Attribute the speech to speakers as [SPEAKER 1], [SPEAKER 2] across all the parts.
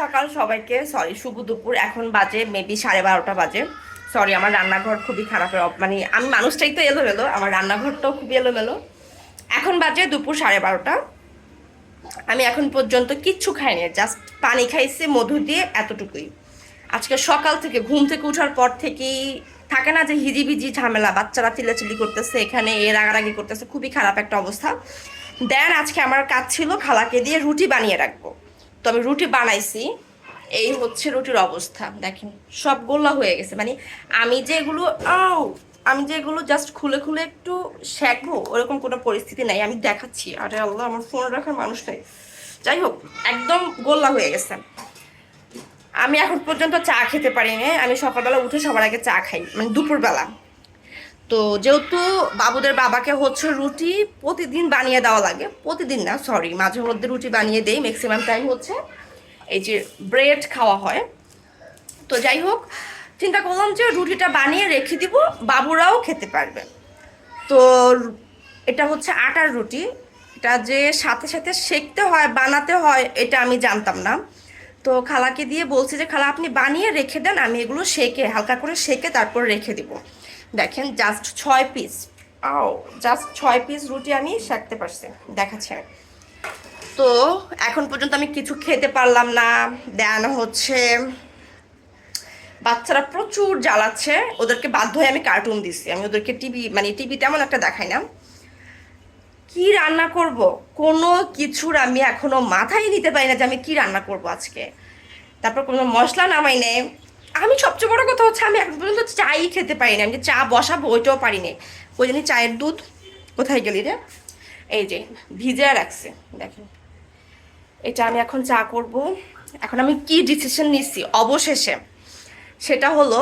[SPEAKER 1] সকাল সবাইকে। সরি শুভ দুপুর। এখন বাজে মেবি সাড়ে বারোটা বাজে। সরি আমার রান্নাঘর খুবই খারাপ মানে আমি মানুষটাই তো এলোমেলো, আমার রান্নাঘরটাও খুবই এলোমেলো। এখন বাজে দুপুর সাড়ে বারোটা। আমি এখন পর্যন্ত কিচ্ছু খাইনি জাস্ট পানি খাইছি, মধু দিয়ে এতটুকুই। আজকে সকাল থেকে, ঘুম থেকে ওঠার পর থেকেই থাকে না যে হিজিবিজি ঝামেলা, বাচ্চারা চিল্লাচিল্লি করতেছে, এখানে এ রাগারাগি করতেছে, খুবই খারাপ একটা অবস্থা। দেন আজকে আমার কাজ ছিল, খালাকে দিয়ে রুটি বানিয়ে রাখব। আমি রুটি বানাইছি। এই হচ্ছে রুটির অবস্থা, দেখেন, সব গোল্লা হয়ে গেছে। মানে আমি যেগুলো আও আমি যেগুলো জাস্ট খুলে খুলে একটু শেখবো ওরকম কোনো পরিস্থিতি নাই, আমি দেখাচ্ছি। আরে আল্লাহ, আমার ফোন রাখার মানুষ নেই। যাই হোক, একদম গোল্লা হয়ে গেছে। আমি এখন পর্যন্ত চা খেতে পারিনি, আমি সকালবেলা উঠে সবার আগে চা খাই মানে দুপুরবেলা। তো যেহেতু বাবুদের বাবাকে হচ্ছে রুটি প্রতিদিন বানিয়ে দেওয়া লাগে, প্রতিদিন না সরি মাঝে মধ্যে রুটি বানিয়ে দেই ম্যাক্সিমাম টাইম হচ্ছে এই যে ব্রেড খাওয়া হয়। তো যাই হোক, চিন্তা করলাম যে রুটিটা বানিয়ে রেখে দিব, বাবুরাও খেতে পারবে। তো এটা হচ্ছে আটার রুটি, এটা যে সাথে সাথে সেকতে হয়, বানাতে হয়, এটা আমি জানতাম না। তো খালাকে দিয়ে বলছি যে, খালা, আপনি বানিয়ে রেখে দেন, আমি এগুলো সেকে, হালকা করে সেকে তারপর রেখে দিব। দেখেন জাস্ট ছয় পিস আও জাস্ট ছয় পিস রুটি আমি সেঁকতে পারছি। দেখাচ্ছে তো এখন পর্যন্ত আমি কিছু খেতে পারলাম না। দেন হচ্ছে, বাচ্চারা প্রচুর জ্বালাচ্ছে। ওদেরকে বাধ্য হয়ে আমি কার্টুন দিছি। আমি ওদেরকে টিভি মানে টিভি তেমন একটা দেখাই না। কি রান্না করব? কোনো কিছুর আমি এখনও মাথায় নিতে পারি না যে আমি কি রান্না করব আজকে। তারপর কোনো মশলা নামাই নেই। আমি সবচেয়ে বড় কথা হচ্ছে, আমি এখন পর্যন্ত চাই খেতে পারি না। আমি যে চা বসাবো, ওইটাও পারি না ওই জন্য চায়ের দুধ কোথায় গেলি রে? এই যে ভিজে রাখছে, দেখেন। এটা আমি এখন চা করব। এখন আমি কি ডিসিশন নিচ্ছি অবশেষে সেটা হলো,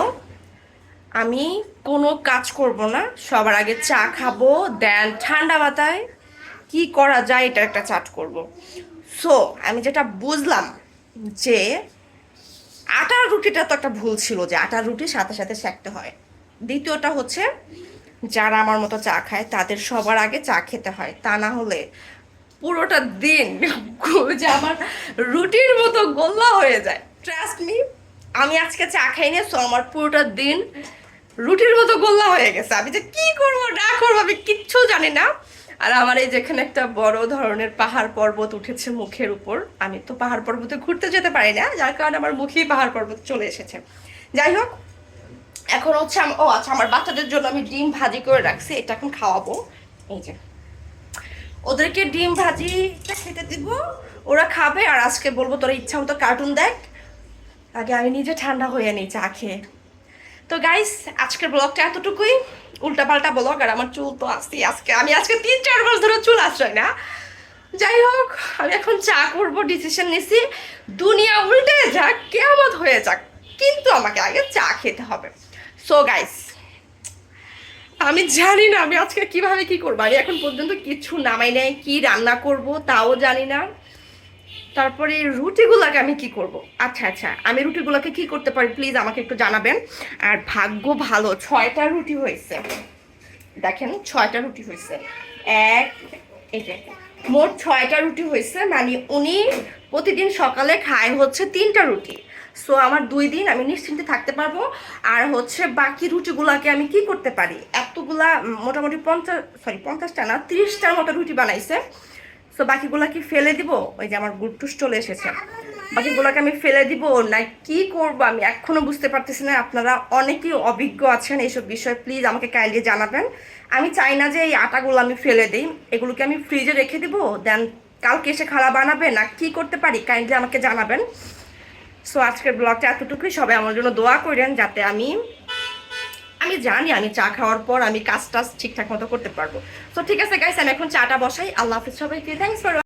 [SPEAKER 1] আমি কোনো কাজ করব না। সবার আগে চা খাব, দেন ঠান্ডা মাথায় কি করা যায় এটা একটা চাট করব। সো আমি যেটা বুঝলাম যে আটার রুটিটা তো একটা ভুল ছিল যে আটার রুটির সাথে সাথে সেঁকতে হয়। দ্বিতীয়টা হচ্ছে, যারা আমার মতো চা খায়, তাদের সবার আগে চা খেতে হয়। তা না হলে পুরোটা দিন যে আমার রুটির মতো গোল্লা হয়ে যায়। ট্রাস্ট মি আমি আজকে চা খাইনি সো আমার পুরোটা দিন রুটির মতো গোল্লা হয়ে গেছে। আমি যে কি করব, না করব, আমি কিচ্ছু জানি না। আর আমার এই যেখানে একটা বড় ধরনের পাহাড় পর্বত উঠেছে মুখের উপর, আমি তো পাহাড় পর্বতে ঘুরতে যেতে পারি না, যার কারণে আমার মুখেই পাহাড় পর্বত চলে এসেছে। যাই হোক, এখন হচ্ছে ও আচ্ছা আমার বাচ্চাদের জন্য আমি ডিম ভাজি করে রাখছি, এটা এখন খাওয়াবো। এই যে। ওদেরকে ডিম ভাজিটা খেতে দিব, ওরা খাবে, আর আজকে বলব তোরা ইচ্ছা মতো কার্টুন দেখ। আগে আমি নিজে ঠান্ডা হয়ে নিই চা খেয়ে। তো গাইস আজকের ব্লগটা এতটুকুই। উল্টাপাল্টা ব্লগ আর আমার চুল তো আসছি আজকে। আমি আজকে তিন, চার মাস ধরে চুল আসছে না। যাই হোক, আমি এখন চা করব ডিসিশন নিছি। দুনিয়া উল্টে যাক কেমন হয়ে যাক। কিন্তু আমাকে আগে চা খেতে হবে। সো গাইস আমি জানি না আমি আজকে কীভাবে কি করব। আমি এখন পর্যন্ত কিছু নামাই নাই, কি রান্না করব, তাও জানি না। তারপরে রুটিগুলোকে আমি কি করব? আচ্ছা আচ্ছা আমি রুটিগুলোকে কি করতে পারি? প্লিজ আমাকে একটু জানাবেন। আর ভাগ্য ভালো, ছয়টা রুটি হয়েছে। দেখেন, ছয়টা রুটি হয়েছে। এক মোট ছয়টা রুটি হয়েছে মানে উনি প্রতিদিন সকালে খায় হচ্ছে তিনটা রুটি। সো, আমার দুই দিন আমি নিশ্চিন্তে থাকতে পারব। আর হচ্ছে বাকি রুটিগুলাকে আমি কি করতে পারি? এতগুলা মোটামুটি পঞ্চাশ সরি পঞ্চাশটা না, তিরিশটার মতো রুটি বানাইছে। সো বাকিগুলা কি ফেলে দিব? ওই যে আমার গুটটুস চলে এসেছে। বাকিগুলোকে আমি ফেলে দিব? না, কি করব আমি? এখনও বুঝতে পারতেছি না। আপনারা অনেকেই অভিজ্ঞ আছেন এইসব বিষয়ে। প্লিজ আমাকে কাইন্ডলি জানাবেন। আমি চাই না যে এই আটাগুলো আমি ফেলে দিই। এগুলোকে আমি ফ্রিজে রেখে দিব। দেন কালকে এসে খালা বানাবে? না, কি করতে পারি? কাইন্ডলি আমাকে জানাবেন। সো আজকের ব্লগটা এতটুকুই। সবাই আমার জন্য দোয়া করেন যাতে আমি আমি জানি আমি চা খাওয়ার পর আমি কাজ টাজ ঠিকঠাক মতো করতে পারব। তো ঠিক আছে গাইস আমি এখন চাটা বসাই। আল্লাহ হাফিজ সবাইকে। Thanks for